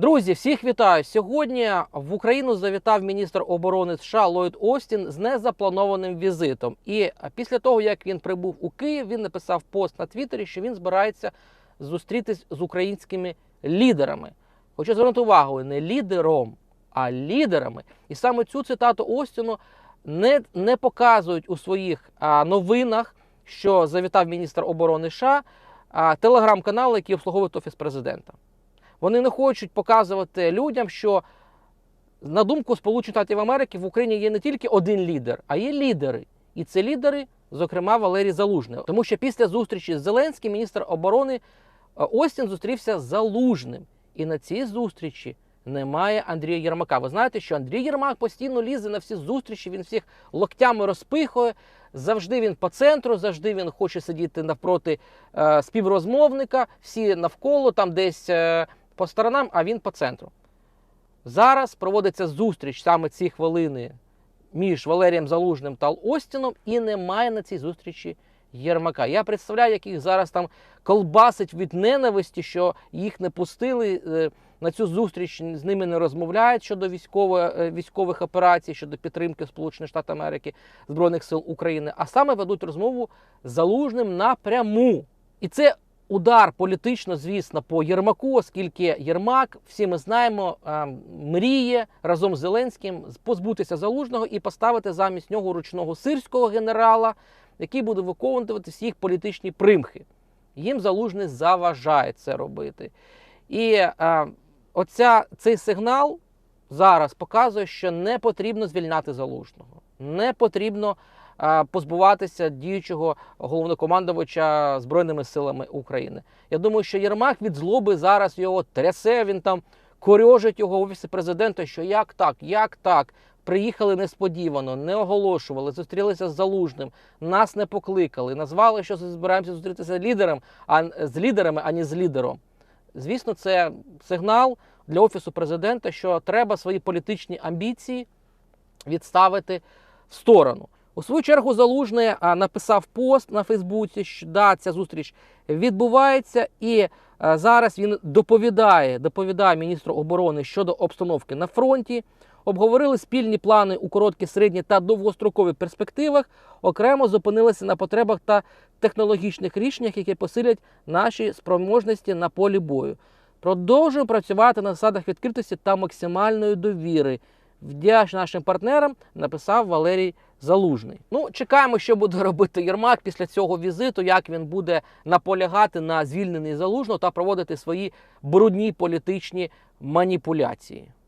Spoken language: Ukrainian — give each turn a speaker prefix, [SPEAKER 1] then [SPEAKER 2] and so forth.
[SPEAKER 1] Друзі, всіх вітаю! Сьогодні в Україну завітав міністр оборони США Ллойд Остін з незапланованим візитом. І після того, як він прибув у Київ, він написав пост на Твіттері, що він збирається зустрітись з українськими лідерами. Хочу звернути увагу не лідером, а лідерами. І саме цю цитату Остіну не, не показують у своїх а, новинах, що завітав міністр оборони США, а, телеграм-канали, які обслуговують офіс президента. Вони не хочуть показувати людям, що на думку Сполучених Штатів Америки в Україні є не тільки один лідер, а є лідери. І це лідери, зокрема Валерій Залужний. Тому що після зустрічі з Зеленським міністр оборони е, Остін зустрівся з Залужним. І на цій зустрічі немає Андрія Єрмака. Ви знаєте, що Андрій Єрмак постійно лізе на всі зустрічі, він всіх локтями розпихує. Завжди він по центру, завжди він хоче сидіти навпроти е, співрозмовника, всі навколо, там десь е, по сторонам, а він по центру. Зараз проводиться зустріч саме ці хвилини між Валерієм Залужним та Остіном, і немає на цій зустрічі Єрмака. Я представляю, як їх зараз там колбасить від ненависті, що їх не пустили е, на цю зустріч, з ними не розмовляють щодо військової, е, військових операцій, щодо підтримки Сполучених Штатів Америки Збройних сил України, а саме ведуть розмову з Залужним напряму. І це удар політично, звісно, по Єрмаку, оскільки Єрмак, всі ми знаємо, е, мріє разом з Зеленським позбутися залужного і поставити замість нього ручного сирського генерала, який буде виконувати всі їх політичні примхи. Їм залужний заважає це робити. І е, оця, цей сигнал зараз показує, що не потрібно звільняти залужного, не потрібно позбуватися діючого головнокомандувача Збройними силами України. Я думаю, що Єрмак від злоби зараз його трясе, він там корьожить його в офісі президента, що як так, як так. Приїхали несподівано, не оголошували, зустрілися з залужним, нас не покликали, назвали, що збираємося зустрітися лідером, а з лідерами, а не з лідером. Звісно, це сигнал для офісу президента, що треба свої політичні амбіції відставити в сторону. У свою чергу Залужний написав пост на Фейсбуці, що да, ця зустріч відбувається, і зараз він доповідає, доповідає міністру оборони щодо обстановки на фронті. Обговорили спільні плани у короткі, середні та довгострокові перспективах. Окремо зупинилися на потребах та технологічних рішеннях, які посилять наші спроможності на полі бою. Продовжуємо працювати на засадах відкритості та максимальної довіри. Вдяч нашим партнерам написав Валерій Залужний. Ну, чекаємо, що буде робити Єрмак після цього візиту, як він буде наполягати на звільненні залужного та проводити свої брудні політичні маніпуляції.